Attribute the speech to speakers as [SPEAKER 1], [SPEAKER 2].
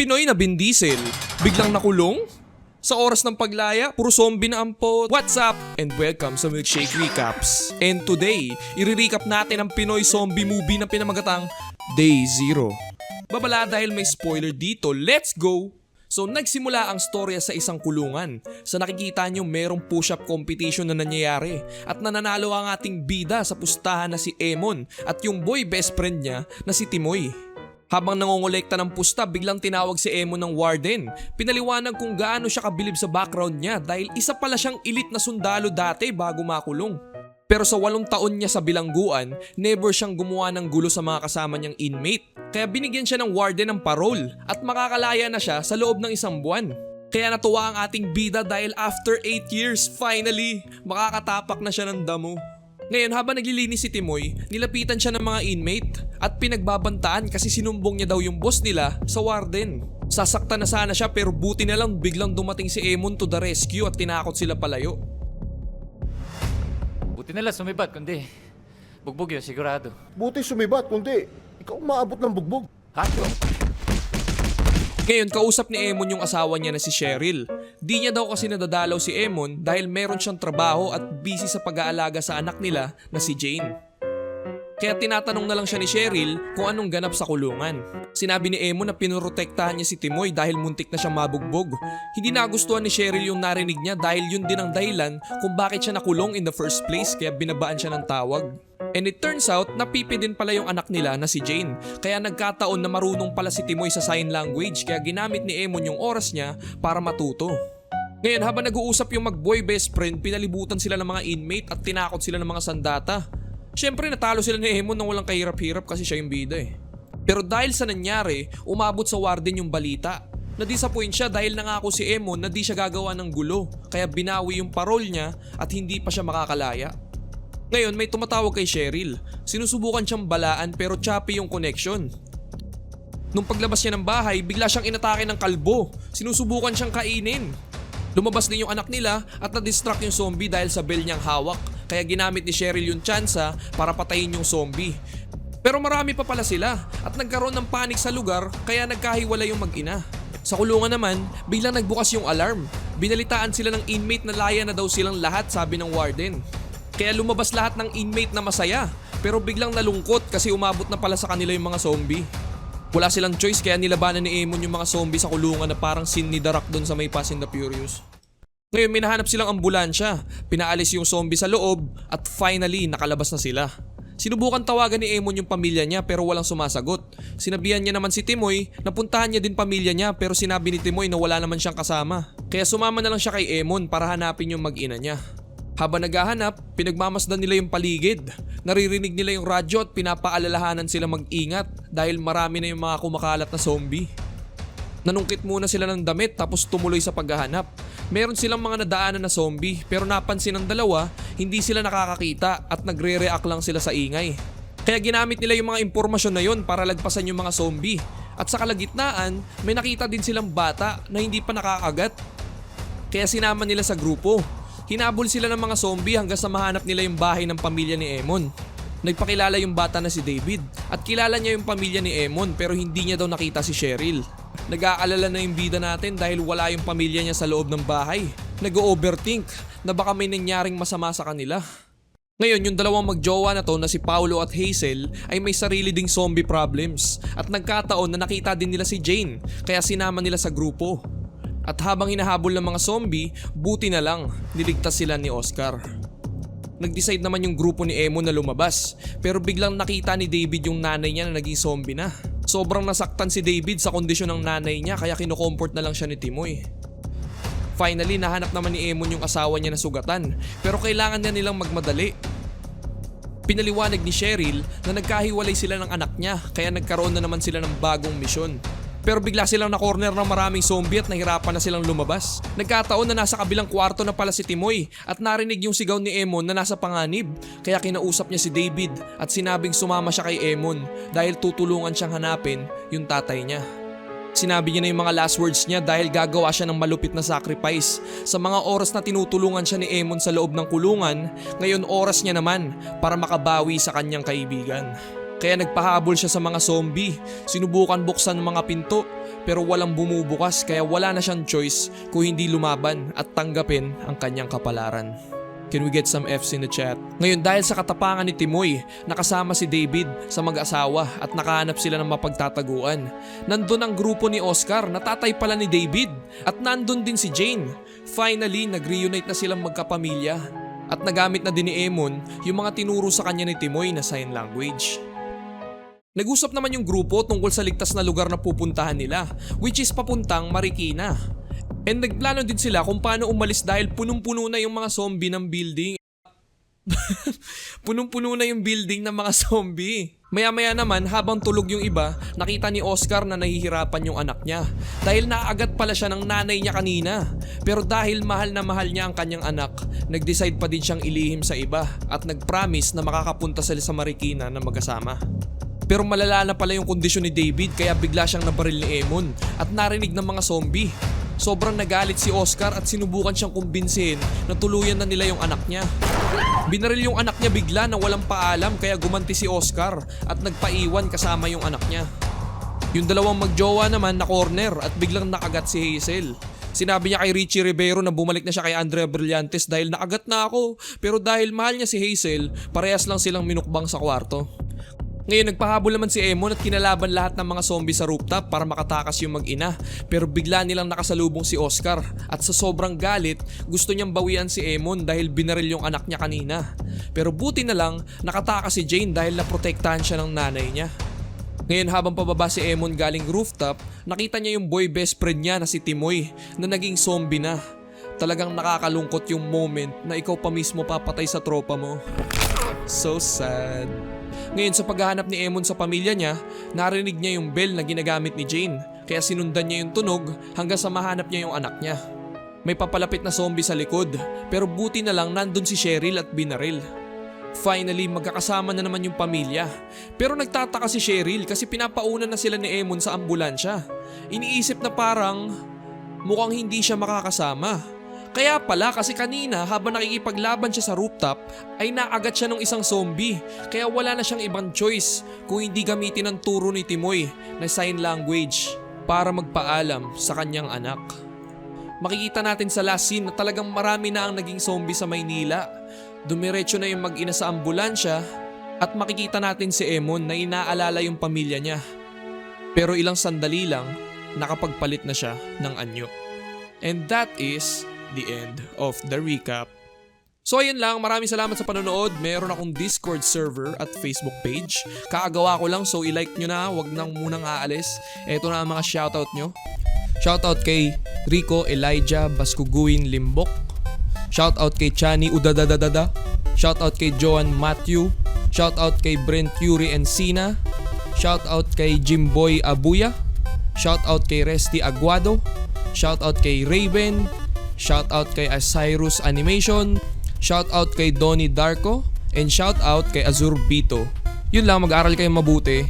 [SPEAKER 1] Pinoy na Vin Diesel, biglang nakulong? Sa oras ng paglaya, puro zombie na ang pot. What's up? And welcome sa Milkshake Recaps. And today, i-recap natin ang Pinoy zombie movie na pinamagatang Day Zero. Babala dahil may spoiler dito, let's go! So nagsimula ang storya sa isang kulungan. Sa nakikita nyo merong push-up competition na nangyayari at nananalo ang ating bida sa pustahan na si Emon at yung boy best friend niya na si Timoy. Habang nangongolekta ng pusta, biglang tinawag si Emo ng warden. Pinaliwanag kung gaano siya kabilib sa background niya dahil isa pala siyang elite na sundalo dati bago makulong. Pero sa walong taon niya sa bilangguan, never siyang gumawa ng gulo sa mga kasama niyang inmate. Kaya binigyan siya ng warden ng parole at makakalaya na siya sa loob ng isang buwan. Kaya natuwa ang ating bida dahil after 8 years, finally, makakatapak na siya ng damo. Ngayon habang naglilinis si Timoy, nilapitan siya ng mga inmate at pinagbabantaan kasi sinumbong niya daw yung boss nila sa warden. Sasaktan na sana siya pero buti na lang biglang dumating si Emon to the rescue at tinakot sila palayo.
[SPEAKER 2] Buti nila sumibat, kundi bugbog yun, sigurado.
[SPEAKER 3] Buti sumibat, kundi ikaw maabot ng bugbog.
[SPEAKER 2] Hacho!
[SPEAKER 1] Ngayon, kausap ni Emon yung asawa niya na si Cheryl. Di niya daw kasi nadadalaw si Emon dahil meron siyang trabaho at busy sa pag-aalaga sa anak nila na si Jane. Kaya tinatanong na lang siya ni Cheryl kung anong ganap sa kulungan. Sinabi ni Emon na pinorotektahan niya si Timoy dahil muntik na siyang mabugbog. Hindi nagustuhan ni Cheryl yung narinig niya dahil yun din ang dahilan kung bakit siya nakulong in the first place kaya binabaan siya ng tawag. And it turns out, napipi din pala yung anak nila na si Jane. Kaya nagkataon na marunong pala si Timoy sa sign language kaya ginamit ni Emon yung oras niya para matuto. Ngayon habang nag-uusap yung mag-boy best friend, pinalibutan sila ng mga inmate at tinakot sila ng mga sandata. Siyempre natalo sila ni Emon nang walang kahirap-hirap kasi siya yung bida eh. Pero dahil sa nangyari, umabot sa warden yung balita. Na-disappoint siya dahil nangako si Emon na di siya gagawa ng gulo, kaya binawi yung parol niya at hindi pa siya makakalaya. Ngayon may tumatawag kay Cheryl. Sinusubukan siyang balaan pero choppy yung connection. Nung paglabas niya ng bahay, bigla siyang inatake ng kalbo. Sinusubukan siyang kainin. Lumabas din yung anak nila at na-distract yung zombie dahil sa bell niyang hawak. Kaya ginamit ni Cheryl yung tsansa para patayin yung zombie. Pero marami pa pala sila at nagkaroon ng panik sa lugar kaya nagkahiwala yung mag-ina. Sa kulungan naman, biglang nagbukas yung alarm. Binalitaan sila ng inmate na laya na daw silang lahat sabi ng warden. Kaya lumabas lahat ng inmate na masaya pero biglang nalungkot kasi umabot na pala sa kanila yung mga zombie. Wala silang choice kaya nilabanan ni Emon yung mga zombie sa kulungan na parang sin ni Rock doon sa may Fast and the Furious. Ngayon may nahanap silang ambulansya, pinaalis yung zombie sa loob at finally nakalabas na sila. Sinubukan tawagan ni Emon yung pamilya niya pero walang sumasagot. Sinabihan niya naman si Timoy na puntahan niya din pamilya niya pero sinabi ni Timoy na wala naman siyang kasama. Kaya sumama na lang siya kay Emon para hanapin yung mag-ina niya. Habang naghahanap, pinagmamasdan nila yung paligid. Naririnig nila yung radyo at pinapaalalahanan sila mag-ingat dahil marami na yung mga kumakalat na zombie. Nanungkit muna sila ng damit tapos tumuloy sa paghahanap. Meron silang mga nadaanan na zombie pero napansin ng dalawa, hindi sila nakakakita at nagre-react lang sila sa ingay. Kaya ginamit nila yung mga impormasyon na yon para lagpasan yung mga zombie. At sa kalagitnaan, may nakita din silang bata na hindi pa nakakagat. Kaya sinama nila sa grupo. Hinabol sila ng mga zombie hanggang sa mahanap nila yung bahay ng pamilya ni Emon. Nagpakilala yung bata na si David at kilala niya yung pamilya ni Emon pero hindi niya daw nakita si Cheryl. Nag-aalala na yung bida natin dahil wala yung pamilya niya sa loob ng bahay. Nag-overthink na baka may nangyaring masama sa kanila. Ngayon, yung dalawang magjowa na to na si Paulo at Hazel ay may sarili ding zombie problems at nagkataon na nakita din nila si Jane kaya sinama nila sa grupo. At habang hinahabol ng mga zombie, buti na lang, niligtas sila ni Oscar. Nag-decide naman yung grupo ni Emo na lumabas pero biglang nakita ni David yung nanay niya na naging zombie na. Sobrang nasaktan si David sa kondisyon ng nanay niya kaya kinukomport na lang siya ni Timoy. Finally, nahanap naman ni Emon yung asawa niya na sugatan pero kailangan niya nilang magmadali. Pinaliwanag ni Cheryl na nagkahiwalay sila ng anak niya kaya nagkaroon na naman sila ng bagong misyon. Pero bigla silang na-corner ng maraming zombie at nahirapan na silang lumabas. Nagkataon na nasa kabilang kwarto na pala si Timoy at narinig yung sigaw ni Emon na nasa panganib. Kaya kinausap niya si David at sinabing sumama siya kay Emon dahil tutulungan siyang hanapin yung tatay niya. Sinabi niya na yung mga last words niya dahil gagawa siya ng malupit na sacrifice. Sa mga oras na tinutulungan siya ni Emon sa loob ng kulungan, ngayon oras niya naman para makabawi sa kanyang kaibigan. Kaya nagpahabol siya sa mga zombie. Sinubukan buksan ng mga pinto pero walang bumubukas kaya wala na siyang choice kung hindi lumaban at tanggapin ang kanyang kapalaran. Can we get some Fs in the chat? Ngayon dahil sa katapangan ni Timoy, nakasama si David sa mag-asawa at nakahanap sila ng mapagtataguan. Nandun ang grupo ni Oscar na tatay pala ni David at nandun din si Jane. Finally, nag-reunite na silang magkapamilya at nagamit na din ni Emon yung mga tinuro sa kanya ni Timoy na sign language. Nag-usap naman yung grupo tungkol sa ligtas na lugar na pupuntahan nila, which is papuntang Marikina. And nagplano din sila kung paano umalis dahil punong-puno na yung mga zombie ng building. punong-puno na yung building ng mga zombie. Maya-maya naman habang tulog yung iba, nakita ni Oscar na nahihirapan yung anak niya. Dahil naagat pala siya ng nanay niya kanina. Pero dahil mahal na mahal niya ang kanyang anak, nag-decide pa din siyang ilihim sa iba at nag-promise na makakapunta sila sa Marikina na magkasama. Pero malala na pala yung kondisyon ni David kaya bigla siyang nabaril ni Emon at narinig ng mga zombie. Sobrang nagalit si Oscar at sinubukan siyang kumbinsihin na tuluyan na nila yung anak niya. Binaril yung anak niya bigla na walang paalam kaya gumanti si Oscar at nagpaiwan kasama yung anak niya. Yung dalawang magjowa naman na corner at biglang nakagat si Hazel. Sinabi niya kay Richie Rivero na bumalik na siya kay Andrea Brillantes dahil nakagat na ako. Pero dahil mahal niya si Hazel, parehas lang silang minukbang sa kwarto. Ngayon nagpahabol naman si Emon at kinalaban lahat ng mga zombie sa rooftop para makatakas yung mag-ina. Pero bigla nilang nakasalubong si Oscar at sa sobrang galit gusto niyang bawian si Emon dahil binaril yung anak niya kanina. Pero buti na lang nakatakas si Jane dahil naprotektahan siya ng nanay niya. Ngayon habang pababa si Emon galing rooftop, nakita niya yung boy best friend niya na si Timoy na naging zombie na. Talagang nakakalungkot yung moment na ikaw pa mismo papatay sa tropa mo. So sad. Ngayon sa paghahanap ni Emon sa pamilya niya, narinig niya yung bell na ginagamit ni Jane kaya sinundan niya yung tunog hanggang sa mahanap niya yung anak niya. May papalapit na zombie sa likod pero buti na lang nandun si Cheryl at binaril. Finally, magkakasama na naman yung pamilya. Pero nagtataka si Cheryl kasi pinapauna na sila ni Emon sa ambulansya. Iniisip na parang mukhang hindi siya makakasama. Kaya pala kasi kanina habang nakikipaglaban siya sa rooftop ay naagat siya ng isang zombie kaya wala na siyang ibang choice kung hindi gamitin ang turo ni Timoy na sign language para magpaalam sa kanyang anak. Makikita natin sa last scene na talagang marami na ang naging zombie sa Maynila. Dumiretso na yung mag-ina sa ambulansya at makikita natin si Emon na inaalala yung pamilya niya. Pero ilang sandali lang, nakapagpalit na siya ng anyo. And that is the end of the recap. So ayun lang, maraming salamat sa panonood. Meron akong Discord server at Facebook page. Kaagawa ko lang so i-like nyo na, wag nang munang aalis. Ito na ang mga shoutout nyo. Shoutout kay Rico Elijah Baskuguin Limbok. Shoutout kay Chani Udadadadada. Shoutout kay Joan Matthew. Shoutout kay Brent Yuri Encina. Shoutout kay Jimboy Abuya. Shoutout kay Resty Aguado. Shoutout kay Raven. Shoutout kay Cyrus Animation. Shoutout kay Donnie Darko. And shoutout kay Azur Bito. Yun lang, mag-aral kayo mabuti.